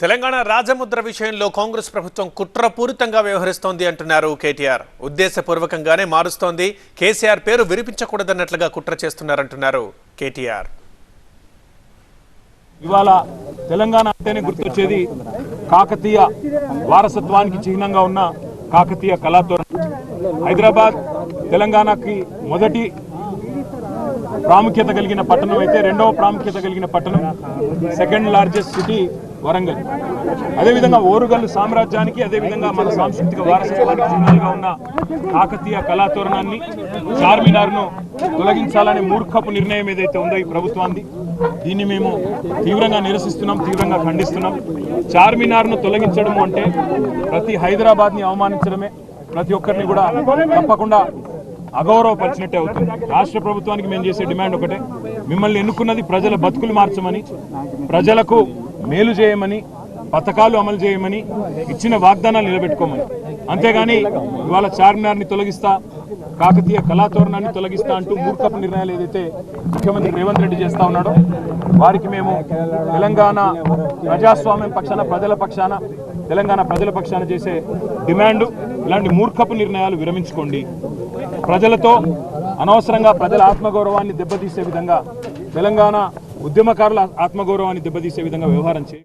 తెలంగాణ రాజముద్ర విషయంలో కాంగ్రెస్ ప్రభుత్వం కుట్రపూరితంగా వ్యవహరిస్తోంది అంటున్నారు కేటీఆర్. ఉద్దేశపూర్వకంగానే మారుస్తోంది. కేసీఆర్ పేరు వినిపించకూడదన్నట్లుగా కుట్ర చేస్తున్నారంటున్నారు కేటీఆర్. ఇవాళ తెలంగాణ అంటేనే గుర్తొచ్చేది కాకతీయ వారసత్వానికి చిహ్నంగా ఉన్న కాకతీయ కళాతోరణం. హైదరాబాద్ తెలంగాణకి మొదటి ప్రాముఖ్యత కలిగిన పట్టణం అయితే రెండవ ప్రాముఖ్యత కలిగిన పట్టణం సెకండ్ లార్జెస్ట్ సిటీ వరంగల్. అదేవిధంగా ఓరుగల్లు సామ్రాజ్యానికి అదేవిధంగా మన సాంస్కృతిక వారసత్వానికి చిహ్నాలుగా ఉన్న కాకతీయ కళాతోరణాన్ని చార్మినార్ను తొలగించాలనే మూర్ఖపు నిర్ణయం ఏదైతే ఉందో ఈ ప్రభుత్వాన్ని దీన్ని మేము తీవ్రంగా నిరసిస్తున్నాం తీవ్రంగా ఖండిస్తున్నాం. చార్మినార్ను తొలగించడం అంటే ప్రతి హైదరాబాద్ని అవమానించడమే ప్రతి ఒక్కరిని కూడా తప్పకుండా అగౌరవపరిచినట్టే అవుతుంది. రాష్ట్ర ప్రభుత్వానికి మేము చేసే డిమాండ్ ఒకటే మిమ్మల్ని ఎన్నుకున్నది ప్రజల బతుకులు మార్చమని ప్రజలకు మేలు చేయమని పథకాలు అమలు చేయమని ఇచ్చిన వాగ్దానాలు నిలబెట్టుకోమని. అంతేగాని ఇవాళ చార్మినార్ని తొలగిస్తా కాకతీయ కళాతోరణాన్ని తొలగిస్తా అంటూ మూర్ఖపు నిర్ణయాలు ఏదైతే ముఖ్యమంత్రి రేవంత్ రెడ్డి చేస్తా ఉన్నాడో వారికి మేము తెలంగాణ ప్రజాస్వామ్యం పక్షాన ప్రజల పక్షాన తెలంగాణ ప్రజల పక్షాన చేసే డిమాండ్ ఇలాంటి మూర్ఖపు నిర్ణయాలు విరమించుకోండి. ప్రజలతో అనవసరంగా ప్రజల ఆత్మగౌరవాన్ని దెబ్బతీసే విధంగా తెలంగాణ ఉద్యమకారుల ఆత్మగౌరవాన్ని దెబ్బతీసే విధంగా వ్యవహారం చేయి